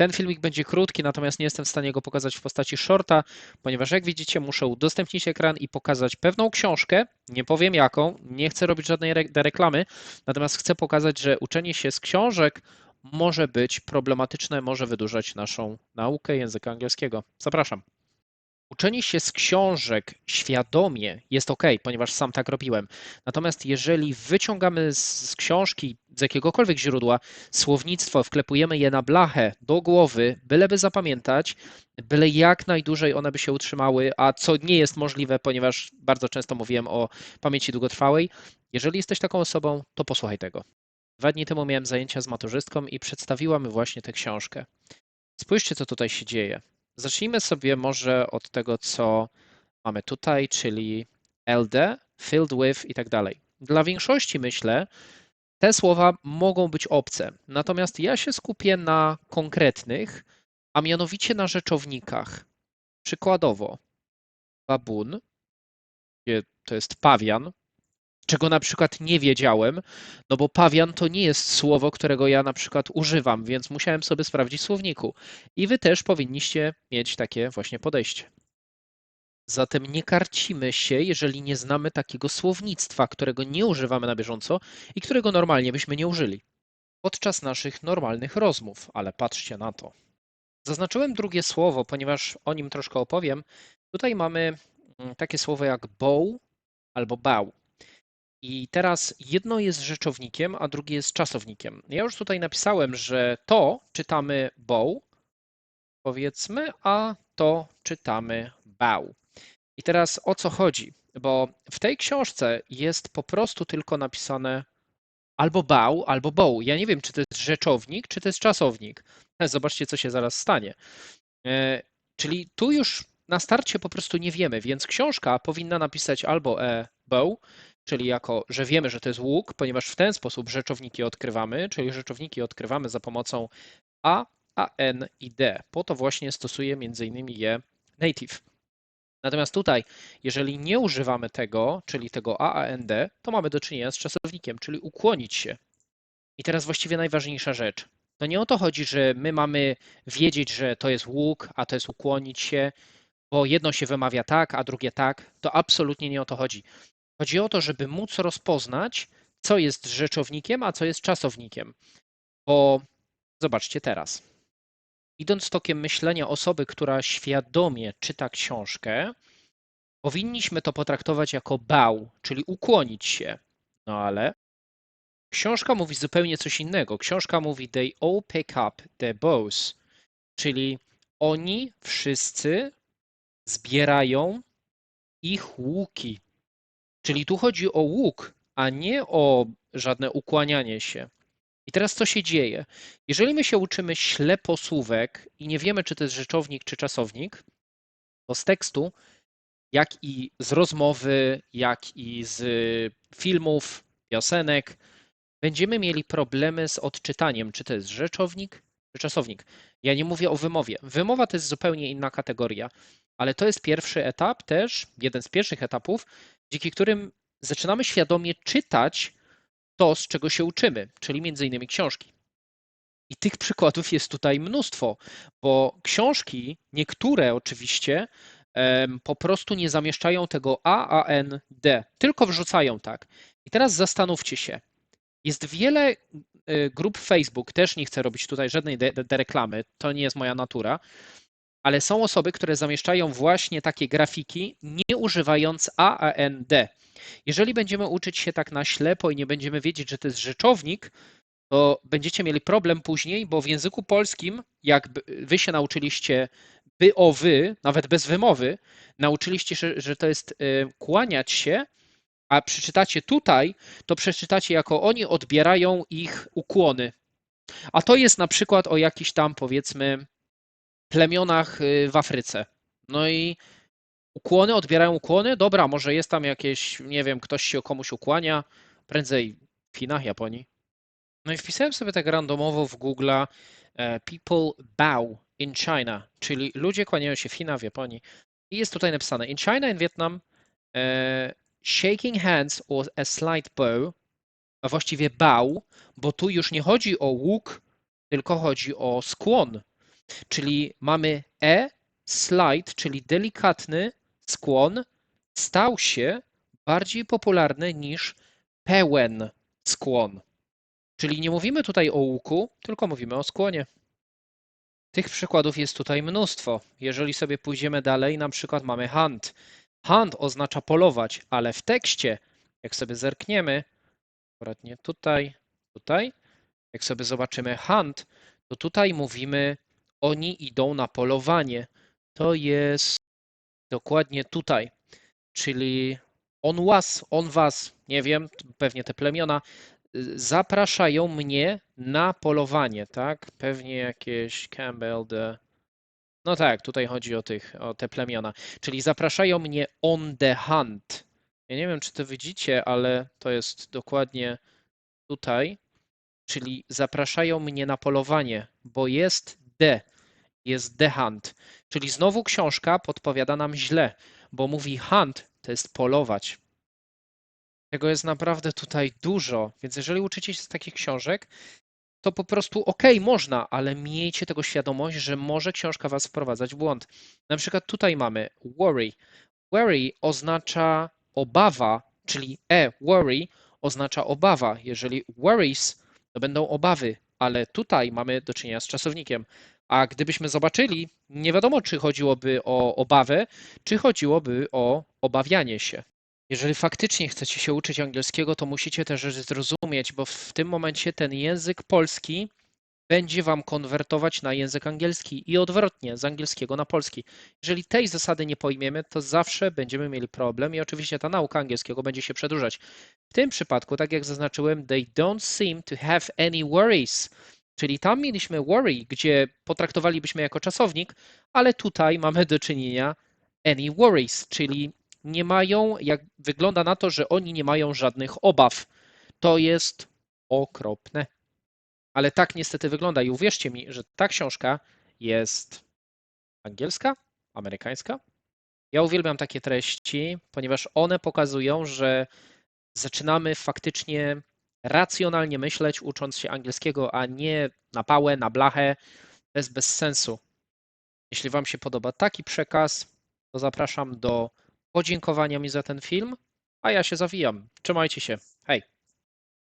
Ten filmik będzie krótki, natomiast nie jestem w stanie go pokazać w postaci shorta, ponieważ jak widzicie, muszę udostępnić ekran i pokazać pewną książkę. Nie powiem jaką, nie chcę robić żadnej re reklamy, natomiast chcę pokazać, że uczenie się z książek może być problematyczne, może wydłużać naszą naukę języka angielskiego. Zapraszam. Uczenie się z książek świadomie jest ok, ponieważ sam tak robiłem. Natomiast jeżeli wyciągamy z książki, z jakiegokolwiek źródła słownictwo, wklepujemy je na blachę do głowy, byleby zapamiętać, byle jak najdłużej one by się utrzymały, a co nie jest możliwe, ponieważ bardzo często mówiłem o pamięci długotrwałej. Jeżeli jesteś taką osobą, to posłuchaj tego. Dwa dni temu miałem zajęcia z maturzystką i przedstawiła mi właśnie tę książkę. Spójrzcie, co tutaj się dzieje. Zacznijmy sobie może od tego, co mamy tutaj, czyli LD, filled with i tak dalej. Dla większości myślę, te słowa mogą być obce, natomiast ja się skupię na konkretnych, a mianowicie na rzeczownikach. Przykładowo, babun, to jest pawian, czego na przykład nie wiedziałem, no bo pawian to nie jest słowo, którego ja na przykład używam, więc musiałem sobie sprawdzić słowniku. I wy też powinniście mieć takie właśnie podejście. Zatem nie karcimy się, jeżeli nie znamy takiego słownictwa, którego nie używamy na bieżąco i którego normalnie byśmy nie użyli podczas naszych normalnych rozmów, ale patrzcie na to. Zaznaczyłem drugie słowo, ponieważ o nim troszkę opowiem. Tutaj mamy mm, takie słowo jak bow albo bow. I teraz jedno jest rzeczownikiem, a drugie jest czasownikiem. Ja już tutaj napisałem, że to czytamy bow, powiedzmy, a to czytamy bow. I teraz o co chodzi? Bo w tej książce jest po prostu tylko napisane albo bow, albo bow. Ja nie wiem, czy to jest rzeczownik, czy to jest czasownik. Zobaczcie, co się zaraz stanie. E, czyli tu już na starcie po prostu nie wiemy, więc książka powinna napisać albo e bow, czyli jako, że wiemy, że to jest łuk, ponieważ w ten sposób rzeczowniki odkrywamy, czyli rzeczowniki odkrywamy za pomocą a, a, n i d. Po to właśnie stosuje m.in. je native. Natomiast tutaj, jeżeli nie używamy tego, czyli tego a, a, n, d, to mamy do czynienia z czasownikiem, czyli ukłonić się. I teraz właściwie najważniejsza rzecz. To nie o to chodzi, że my mamy wiedzieć, że to jest łuk, a to jest ukłonić się, bo jedno się wymawia tak, a drugie tak. To absolutnie nie o to chodzi. Chodzi o to, żeby móc rozpoznać, co jest rzeczownikiem, a co jest czasownikiem. Bo zobaczcie teraz. Idąc tokiem myślenia osoby, która świadomie czyta książkę, powinniśmy to potraktować jako bał, czyli ukłonić się. No ale książka mówi zupełnie coś innego. Książka mówi they all pick up their bows, czyli oni wszyscy zbierają ich łuki. Czyli tu chodzi o łuk, a nie o żadne ukłanianie się. I teraz co się dzieje? Jeżeli my się uczymy śleposłówek i nie wiemy, czy to jest rzeczownik, czy czasownik, to z tekstu, jak i z rozmowy, jak i z filmów, piosenek, będziemy mieli problemy z odczytaniem, czy to jest rzeczownik, czy czasownik. Ja nie mówię o wymowie. Wymowa to jest zupełnie inna kategoria, ale to jest pierwszy etap też, jeden z pierwszych etapów, dzięki którym zaczynamy świadomie czytać to, z czego się uczymy, czyli między innymi książki. I tych przykładów jest tutaj mnóstwo, bo książki, niektóre oczywiście, po prostu nie zamieszczają tego A, A, N, D, tylko wrzucają tak. I teraz zastanówcie się. Jest wiele y, grup Facebook, też nie chcę robić tutaj żadnej de, de reklamy, to nie jest moja natura, ale są osoby, które zamieszczają właśnie takie grafiki, nie używając A, A, N, D. Jeżeli będziemy uczyć się tak na ślepo i nie będziemy wiedzieć, że to jest rzeczownik, to będziecie mieli problem później, bo w języku polskim, jak wy się nauczyliście by o wy, nawet bez wymowy, nauczyliście się, że to jest y, kłaniać się, a przeczytacie tutaj, to przeczytacie jako oni odbierają ich ukłony. A to jest na przykład o jakiś tam powiedzmy plemionach y, w Afryce. No i ukłony, odbierają ukłony. Dobra, może jest tam jakieś, nie wiem, ktoś się komuś ukłania, prędzej w Chinach, Japonii. No i wpisałem sobie tak randomowo w Google e, People bow in China, czyli ludzie kłaniają się w Chinach, w Japonii. I jest tutaj napisane in China and Vietnam e, shaking hands or a slight bow, a właściwie bow, bo tu już nie chodzi o łuk, tylko chodzi o skłon. Czyli mamy E, slide, czyli delikatny skłon, stał się bardziej popularny niż pełen skłon. Czyli nie mówimy tutaj o łuku, tylko mówimy o skłonie. Tych przykładów jest tutaj mnóstwo. Jeżeli sobie pójdziemy dalej, na przykład mamy hunt. Hunt oznacza polować, ale w tekście, jak sobie zerkniemy, akurat nie tutaj, tutaj, jak sobie zobaczymy hunt, to tutaj mówimy oni idą na polowanie. To jest dokładnie tutaj, czyli on was, on was, nie wiem, pewnie te plemiona zapraszają mnie na polowanie, tak? Pewnie jakieś Campbell the no tak, tutaj chodzi o tych, o te plemiona. Czyli zapraszają mnie on the hunt. Ja nie wiem, czy to widzicie, ale to jest dokładnie tutaj. Czyli zapraszają mnie na polowanie, bo jest the, jest the hunt. Czyli znowu książka podpowiada nam źle, bo mówi hunt to jest polować. Tego jest naprawdę tutaj dużo, więc jeżeli uczycie się z takich książek, to po prostu okej, okay, można, ale miejcie tego świadomość, że może książka was wprowadzać w błąd. Na przykład tutaj mamy worry. Worry oznacza obawa, czyli e, worry oznacza obawa. Jeżeli worries, to będą obawy, ale tutaj mamy do czynienia z czasownikiem. A gdybyśmy zobaczyli, nie wiadomo, czy chodziłoby o obawę, czy chodziłoby o obawianie się. Jeżeli faktycznie chcecie się uczyć angielskiego, to musicie też zrozumieć, bo w tym momencie ten język polski będzie wam konwertować na język angielski i odwrotnie, z angielskiego na polski. Jeżeli tej zasady nie pojmiemy, to zawsze będziemy mieli problem i oczywiście ta nauka angielskiego będzie się przedłużać. W tym przypadku, tak jak zaznaczyłem, they don't seem to have any worries. Czyli tam mieliśmy worry, gdzie potraktowalibyśmy jako czasownik, ale tutaj mamy do czynienia any worries, czyli nie mają, jak wygląda na to, że oni nie mają żadnych obaw. To jest okropne. Ale tak niestety wygląda i uwierzcie mi, że ta książka jest angielska, amerykańska. Ja uwielbiam takie treści, ponieważ one pokazują, że zaczynamy faktycznie racjonalnie myśleć, ucząc się angielskiego, a nie na pałę, na blachę. To jest bez sensu. Jeśli Wam się podoba taki przekaz, to zapraszam do podziękowania mi za ten film, a ja się zawijam. Trzymajcie się. Hej!